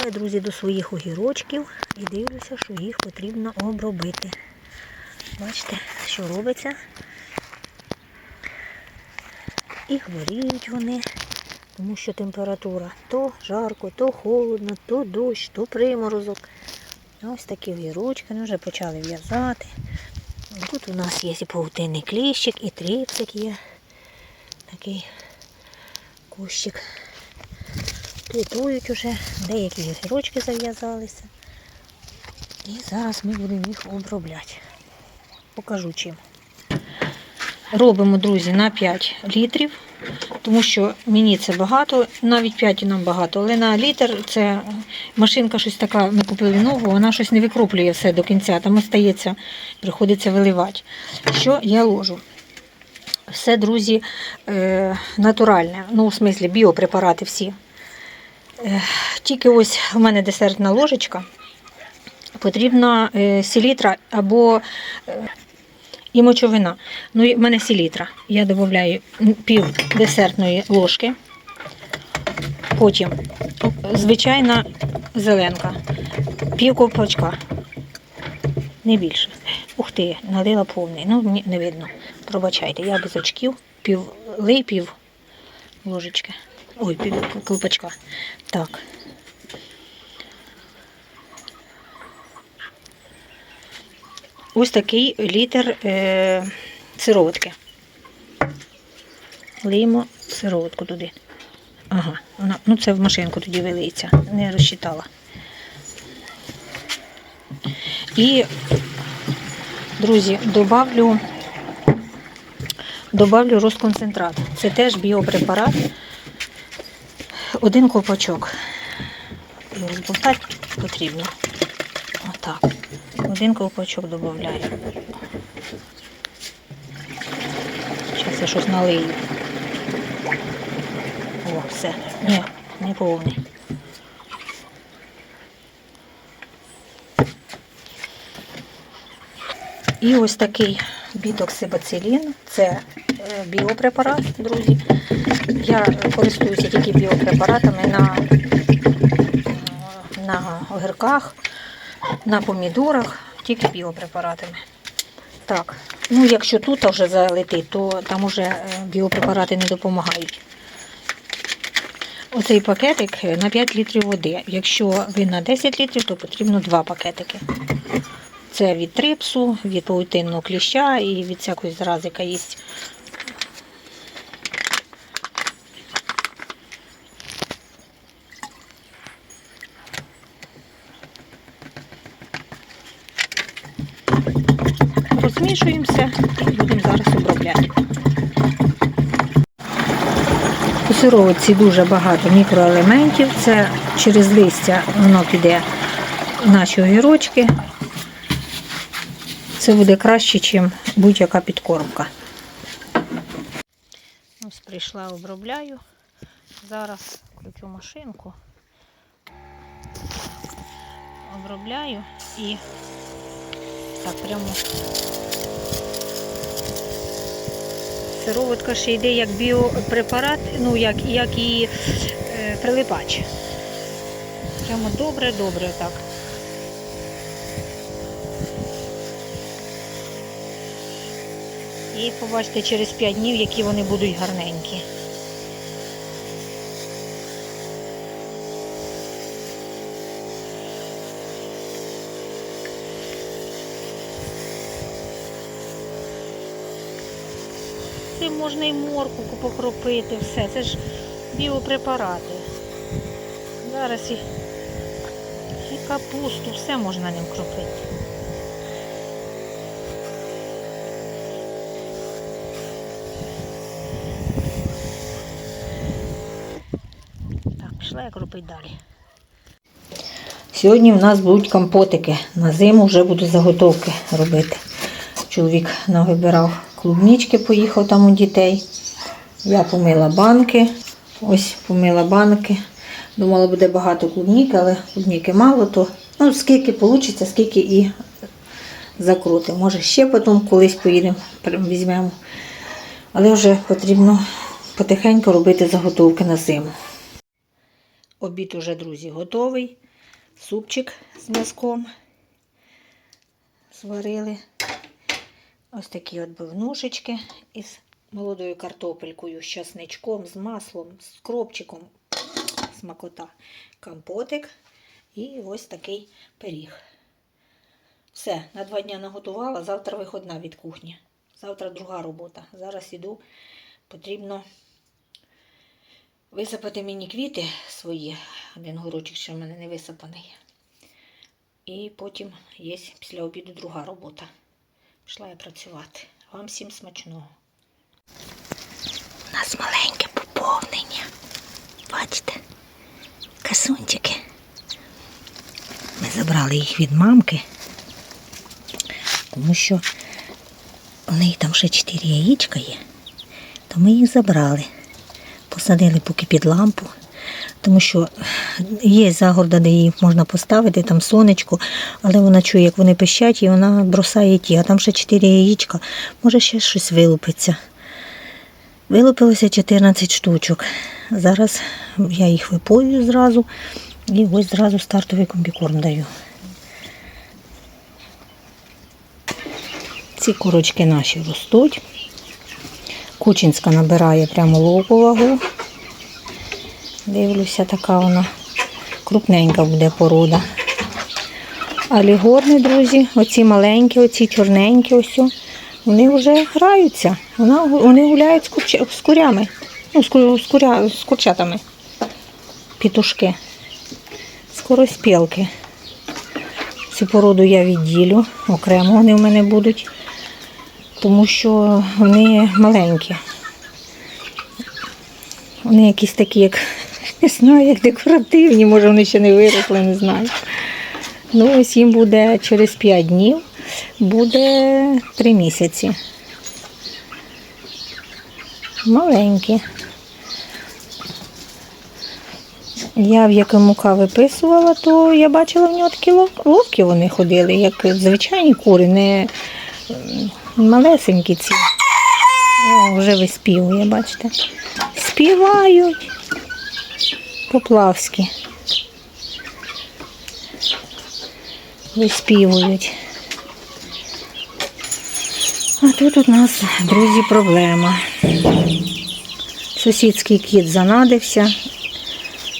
Приступаю, друзі, до своїх огірочків і дивлюся, що їх потрібно обробити. Бачите, що робиться. І хворіють вони, тому що температура то жарко, то холодно, то дощ, то приморозок. Ось такі огірочки, вони вже почали в'язати. Тут у нас є і паутинний кліщик, і тріпсик є. Такий кущик. Квітують уже, деякі огірочки зав'язалися. І зараз ми будемо їх обробляти. Покажу чим. Робимо, друзі, на 5 літрів, тому що мені це багато, навіть 5 нам багато, але на літр це машинка щось така, ми купили нову, вона щось не викроплює все до кінця, там остається, приходиться виливати. Що я ложу? Все, друзі, е, натуральне, ну, в смислі, біопрепарати всі. Тільки ось у мене десертна ложечка. Потрібна е, селітра або е, і мочовина. Ну, в мене селітра. Я додаю пів десертної ложки. Потім звичайна зеленка, пів ковпачка. Не більше. Ух ти, налила повний. Ну, не видно. Пробачайте, я без очків, пів лий пів ложечки. Ой, пів ковпачка. Так. Ось такий літр е, сироватки. Лиємо сироватку туди. Ага, вона, ну це в машинку тоді вилиється, не розчитала. І, друзі, добавлю, добавлю розконцентрат. Це теж біопрепарат. Один ковпачок. Розболтати потрібно. Отак. Один ковпачок додаю. Зараз я щось налию. О, все. Ні, не повний. І ось такий бітоксибацилін. Це е, біопрепарат, друзі. Я користуюся тільки біопрепаратами на, на огірках, на помідорах, тільки біопрепаратами. Так, ну якщо тут вже залетить, то там вже е, біопрепарати не допомагають. Оцей пакетик на 5 літрів води. Якщо ви на 10 літрів, то потрібно 2 пакетики. Це від трипсу, від паутинного кліща і від всякої зарази, яка. Розмішуємося і будемо зараз обробляти. У сироватці дуже багато мікроелементів. Це через листя воно піде в наші огірочки. Це буде краще, ніж будь-яка підкормка. Ось прийшла, обробляю. Зараз включу машинку. Обробляю і так прямо сироватка ще йде як біопрепарат, ну як, як і е, прилипач. Прямо добре-добре так. І побачите через 5 днів, які вони будуть гарненькі. Це можна і морку покропити, все. Це ж біопрепарати. Зараз і, і капусту, все можна ним кропити. Так, пішла я кропити далі. Сьогодні в нас будуть компотики. На зиму вже буду заготовки робити. Чоловік навибирав клубнички, поїхав там у дітей. Я помила банки. Ось помила банки. Думала, буде багато клубніки, але клубніки мало, то ну, скільки вийде, скільки і закрутимо. Може, ще потім колись поїдемо, візьмемо. Але вже потрібно потихеньку робити заготовки на зиму. Обід уже, друзі, готовий. супчик з м'язком. Зварили. Ось такі от бивнушечки із молодою картопелькою, з часничком, з маслом, з кропчиком. Смакота. Компотик. І ось такий пиріг. Все, на два дні наготувала. Завтра виходна від кухні. Завтра друга робота. Зараз іду. Потрібно висипати мені квіти свої. Один горочок ще в мене не висипаний. І потім є після обіду друга робота. Пішла я працювати. Вам всім смачного. У нас маленьке поповнення. Бачите? Касунчики. Ми забрали їх від мамки, тому що у неї там ще 4 яєчка є, то ми їх забрали. Посадили поки під лампу, тому що є загорда, де їх можна поставити, там сонечко, але вона чує, як вони пищать, і вона бросає ті, а там ще 4 яєчка, може ще щось вилупиться. Вилупилося 14 штучок. Зараз я їх випою зразу і ось зразу стартовий комбікорм даю. Ці курочки наші ростуть. Кучинська набирає прямо лову вагу. Дивлюся, така вона крупненька буде порода. А лігорни, друзі, оці маленькі, оці чорненькі, ось, вони вже граються. Вони гуляють з, курча, з курями, ну, з, ку- з, куря, з курчатами. Пітушки. Скороспілки. Цю породу я відділю, окремо вони в мене будуть, тому що вони маленькі. Вони якісь такі, як не знаю, як декоративні, може вони ще не виросли, не знаю. Ну, ось їм буде через 5 днів, буде 3 місяці. Маленькі. Я в якомука виписувала, то я бачила в нього такі лов- ловкі вони ходили, як звичайні кури, не малесенькі ці. О, вже виспівує, бачите. Співають поплавські. Виспівують. А тут у нас, друзі, проблема. Сусідський кіт занадився,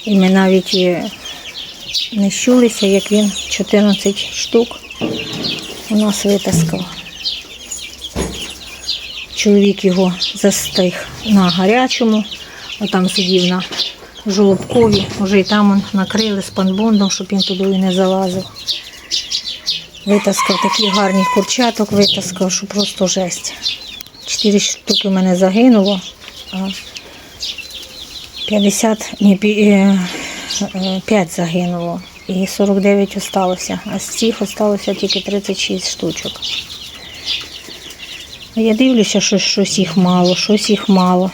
і ми навіть і не щулися, як він 14 штук у нас витаскав. Чоловік його застиг на гарячому, отам сидів на жолобкові, вже і там он накрили спанбондом, щоб він туди і не залазив. Витаскав такі гарні курчаток, витаскав, що просто жесть. Чотири штуки в мене загинуло, а 50, ні, пі- е, е, 5 загинуло і 49 осталося, а з цих осталося тільки 36 штучок. Я дивлюся, що щось їх мало, щось їх мало.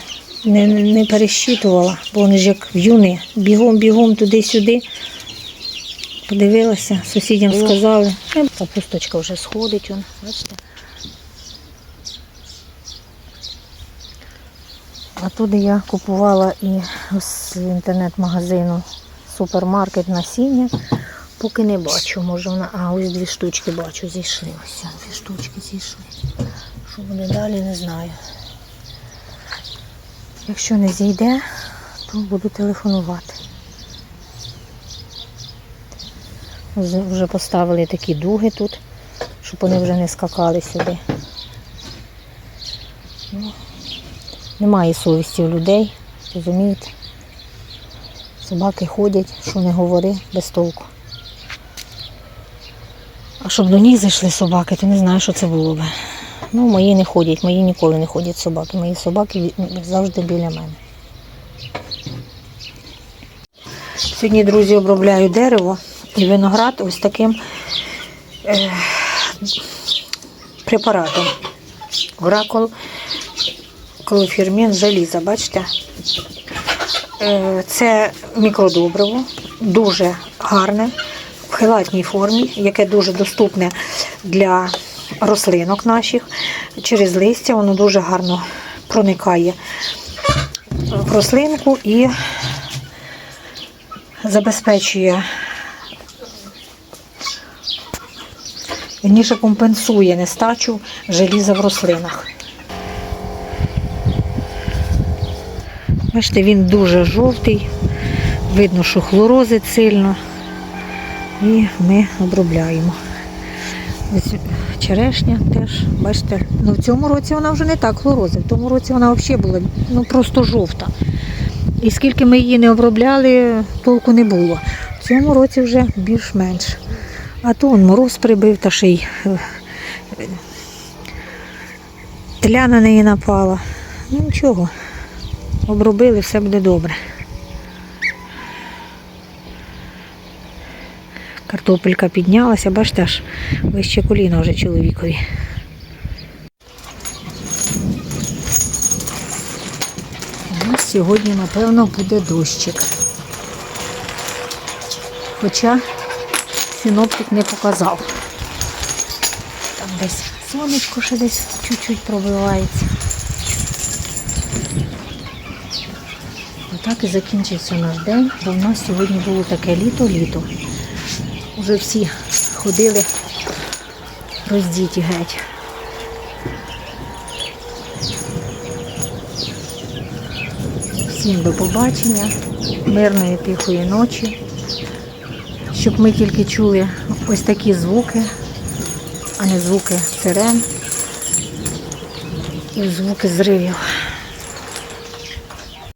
Не, не пересчитувала, бо вони ж як в'юни, бігом-бігом туди-сюди. Подивилася, сусідям сказали. «Е, Капусточка вже сходить, он, бачите. А туди я купувала і з інтернет-магазину супермаркет насіння. Поки не бачу, може вона. А, ось дві штучки бачу, зійшли. Ось дві штучки зійшли. Що буде далі, не знаю. Якщо не зійде, то буду телефонувати. Вже поставили такі дуги тут, щоб вони вже не скакали сюди. Ну, немає совісті у людей, розумієте? Собаки ходять, що не говори, без толку. А щоб до них зайшли собаки, то не знаю, що це було б. Ну, мої не ходять, мої ніколи не ходять собаки. Мої собаки завжди біля мене. Сьогодні, друзі, обробляю дерево і виноград ось таким е, препаратом. Оракул клофірмін заліза, бачите? Е, Це мікродобриво, дуже гарне, в хелатній формі, яке дуже доступне для рослинок наших. Через листя воно дуже гарно проникає в рослинку і забезпечує Вірніше компенсує нестачу желіза в рослинах. Бачите, він дуже жовтий, видно, що хлорозить сильно. І ми обробляємо. Черешня теж, бачите, ну в цьому році вона вже не так хлорозить. В тому році вона взагалі була ну, просто жовта. І скільки ми її не обробляли, толку не було. В цьому році вже більш-менш. А то он мороз прибив та ще й е, тля на неї напала. Ну нічого, обробили, все буде добре. Картопелька піднялася, бачите, аж вище коліна вже чоловікові. У сьогодні, напевно, буде дощик. Хоча синоптик не показав. Там десь сонечко ще десь чуть-чуть пробивається. Отак і закінчився наш день, бо в нас сьогодні було таке літо-літо. Уже всі ходили роздіті геть. Всім до побачення, мирної тихої ночі, щоб ми тільки чули ось такі звуки, а не звуки сирен і звуки зривів.